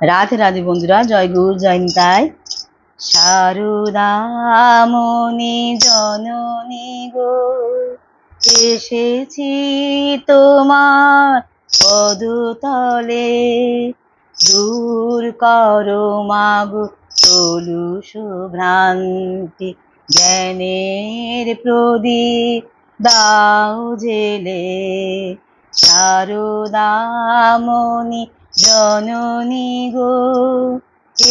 রাধে রাধে বন্ধুরা, জয় গুরু, জয় নিতাই। সারদামণি জননী গো, এসেছি তোমার পদতলে। দূর করো মাগো তলুষ ভ্রান্তি জ্ঞানের প্রদীপ দাও জেলে। সারদামণি জননী গো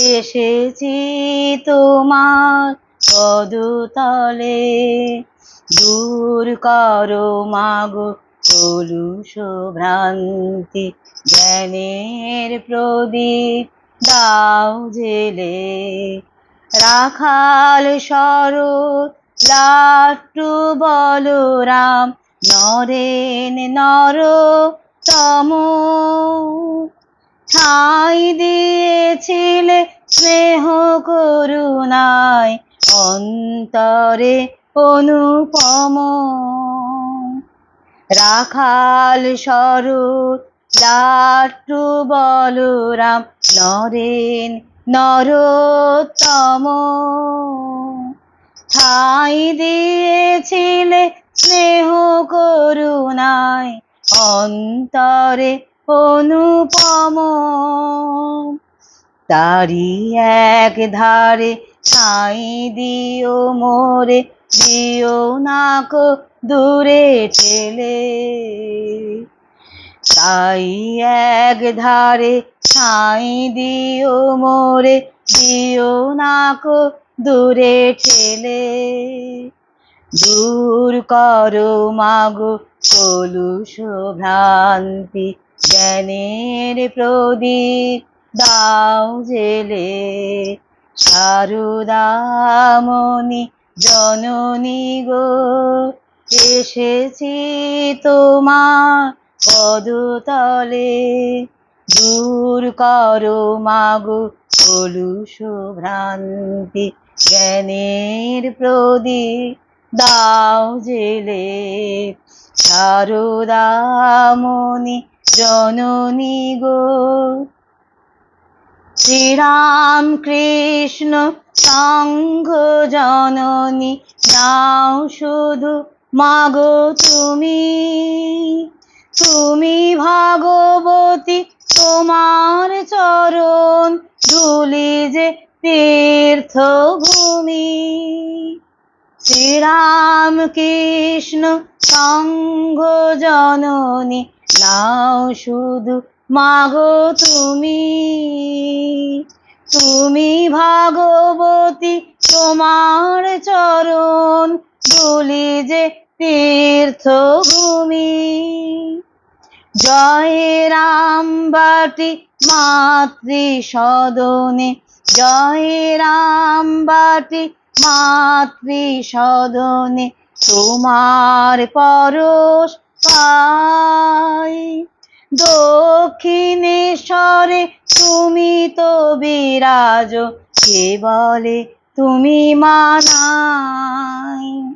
এসেছি তোমার পদতলে। দূর করো মাগো কলুষ ভ্রান্তি, জ্ঞানের প্রদীপ দাও জেলে। রাখাল শরৎ, লাট্টু বলরাম, নরেন নর তম ঠাই দিয়েছিলে স্নেহ করুণায়, অন্তরে অনুপম। রাখাল স্বরূপ লাট্টু বলরাম, নরেন নরোত্তম। ঠাই দিয়েছিলে স্নেহ করুণায়, অন্তরে অনুপম। তারি এক ধারে ঠাই দিও মোরে, দিও নাকো দূরে ঠেলে। তাই এক ধারে ঠাই দিও মোরে, দিও নাকো দূরে ঠেলে। দূর করো মাগো কলুষ ভ্রান্তি জ্ঞানের প্রদীপ দাও জেলে। সারদামণি জননী গো, এসেছি তোমার পদতলে। দূর করো মাগো কলুষ ভ্রান্তি, জ্ঞানের প্রদীপ দাও জেলে। সারদামণি জননী গো। শ্রীরাম কৃষ্ণ সঙ্ঘ জননী, নাও শুধু মাগো তুমি। তুমি ভাগবতী, তোমার চরণ ধুলি যে তীর্থ তীর্থভূমি। শ্রীরাম কৃষ্ণ সঙ্ঘ জননী নাও শুধু মাগো তুমি তুমি ভাগবতী তোমার চরণ দুলি যে তীর্থভূমি। জয় রাম বাটি মাতৃ সদনে, জয় রাম বাটি মাতৃ সদনে, তোমার পরশ পাই। দক্ষিণেশ্বরে তুমি তো বিরাজ কে বলে তুমি মানাই।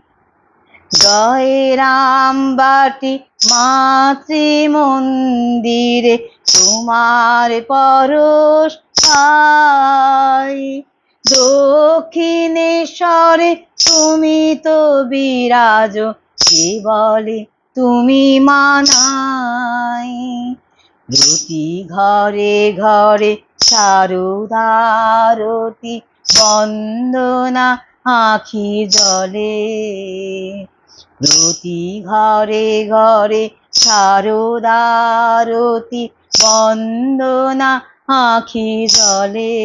জয় রাম বাটি মাতৃ মন্দিরে তোমার পরশ পাই। দক্ষিণেশ্বরে তুমি তো বিরাজ কে বলে তুমি মানাই। রুটি ঘরে ঘরে সারুদারতি বন্দনা আখি জলে। প্রতি ঘরে ঘরে সারদারতি বন্দনা আখি জলে।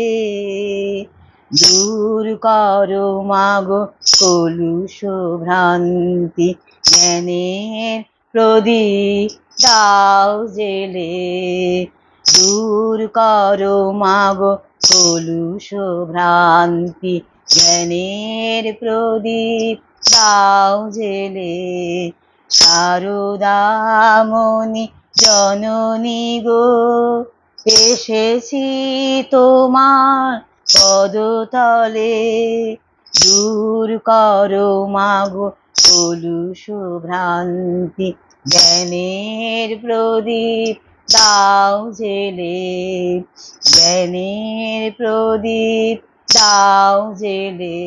দূর করো মাগো কলুষ ভ্রান্তি, জ্ঞানের প্রদীপ দাও জেলে। দূর করো মাগো কলুষ ভ্রান্তি, জ্ঞানের প্রদীপ দাও জেলে। সারদামণি জননী গো, এসেছি তোমার পদতলে দূর করো মাগো কলুষ ভ্রান্তি জ্ঞানের প্রদীপ দাও জেলে, জ্ঞানের প্রদীপ দাও জেলে।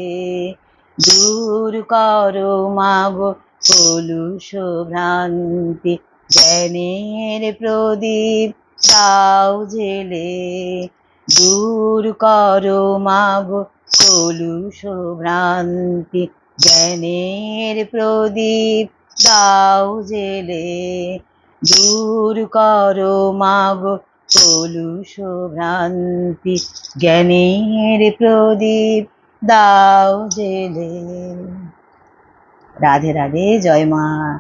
দূর করো মাগো কলুষ ভ্রান্তি জ্ঞানের প্রদীপ দাও জেলে। দূর করো মাগো কলুষ ভ্রান্তি, জ্ঞানের প্রদীপ দাও জেলে। দূর করো মাগো কলুষ ভ্রান্তি, জ্ঞানের প্রদীপ দাও জেলে। রাধে রাধে, জয় মা।